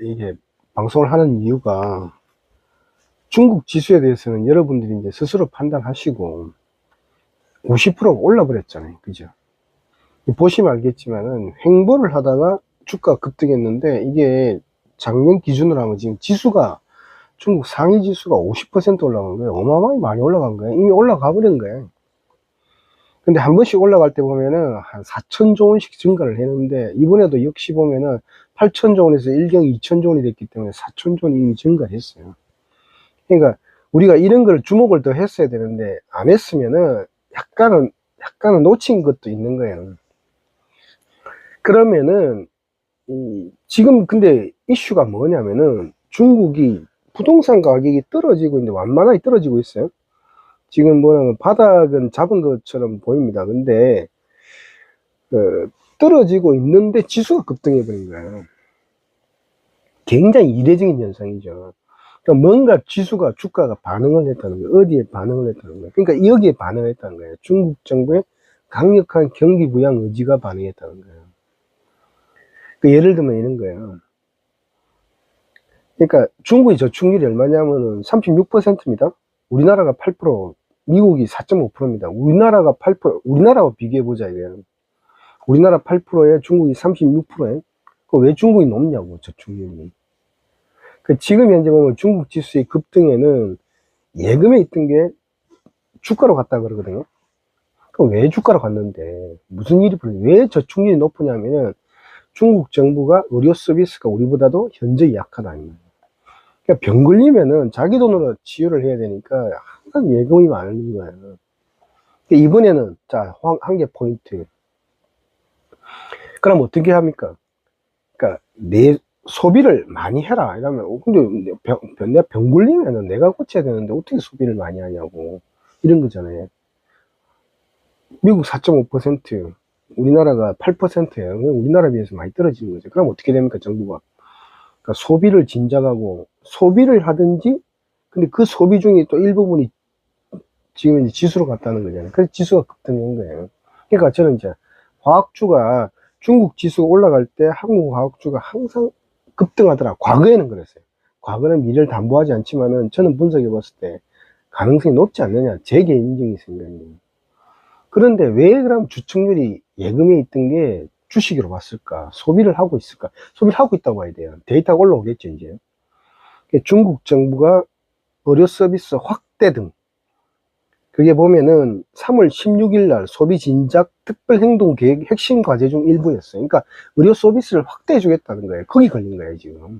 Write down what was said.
이게 방송을 하는 이유가 중국 지수에 대해서는 여러분들이 이제 스스로 판단하시고 50%가 올라 버렸잖아요. 그죠? 보시면 알겠지만은 횡보를 하다가 주가 급등했는데 이게 작년 기준으로 하면 지금 지수가 중국 상위 지수가 50% 올라간 거예요. 어마어마하게 많이 올라간 거예요. 이미 올라가 버린 거예요. 근데 한 번씩 올라갈 때 보면은 한 4천조 원씩 증가를 했는데 이번에도 역시 보면은 8천조 원에서 1경 2천조 원이 됐기 때문에 4천조 원이 이미 증가했어요. 그러니까 우리가 이런 걸 주목을 더 했어야 되는데 안 했으면은 약간은 약간은 놓친 것도 있는 거예요. 그러면은 이 지금 근데 이슈가 뭐냐면은 중국이 부동산 가격이 떨어지고 있는데 완만하게 떨어지고 있어요. 지금 뭐냐면 바닥은 잡은 것처럼 보입니다. 근데 그 떨어지고 있는데 지수가 급등해 버린 거예요. 굉장히 이례적인 현상이죠. 그러니까 뭔가 지수가 주가가 반응을 했다는 거예요. 어디에 반응을 했다는 거예요. 그러니까 여기에 반응했다는 거예요. 중국 정부의 강력한 경기 부양 의지가 반응했다는 거예요. 그 예를 들면 이런 거예요. 그러니까 중국의 저축률이 얼마냐면은 36%입니다. 우리나라가 8%, 미국이 4.5%입니다. 우리나라가 8%, 우리나라와 비교해보자, 이거는. 우리나라 8%에 중국이 36%에, 그왜 중국이 높냐고, 저축률이. 그 지금 현재 보면 중국 지수의 급등에는 예금에 있던 게 주가로 갔다 그러거든요. 그럼 왜 주가로 갔는데, 무슨 일이 벌어요? 왜 저축률이 높으냐면은 중국 정부가 의료 서비스가 우리보다도 현저히 약하다. 이 말이에요. 그러니까 병 걸리면은 자기 돈으로 치유를 해야 되니까 항상 예금이 많은 거예요. 그러니까 이번에는 자, 한 개 포인트. 그럼 어떻게 합니까? 그러니까 내 소비를 많이 해라. 이러면 어, 근데 병, 병, 내가 병 걸리면은 내가 고쳐야 되는데 어떻게 소비를 많이 하냐고. 이런 거잖아요. 미국 4.5%, 우리나라가 8%예요. 우리나라 비해서 많이 떨어지는 거죠. 그럼 어떻게 됩니까, 정부가? 그러니까 소비를 진작하고 소비를 하든지 근데 그 소비 중에 또 일부분이 지금 이제 지수로 갔다는 거잖아요. 그래서 지수가 급등한 거예요. 그러니까 저는 이제 화학주가 중국 지수가 올라갈 때 한국 화학주가 항상 급등하더라. 과거에는 그랬어요. 과거는 미래를 담보하지 않지만은 저는 분석해 봤을 때 가능성이 높지 않느냐. 제 개인적인 생각이에요. 그런데 왜 그럼 주축률이 예금에 있던 게 주식으로 왔을까? 소비를 하고 있을까? 소비를 하고 있다고 봐야 돼요. 데이터가 올라오겠죠, 이제. 중국 정부가 의료 서비스 확대 등, 그게 보면은 3월 16일 날 소비 진작 특별 행동 계획 핵심 과제 중 일부였어요. 그러니까 의료 서비스를 확대해 주겠다는 거예요. 거기 걸린 거예요, 지금.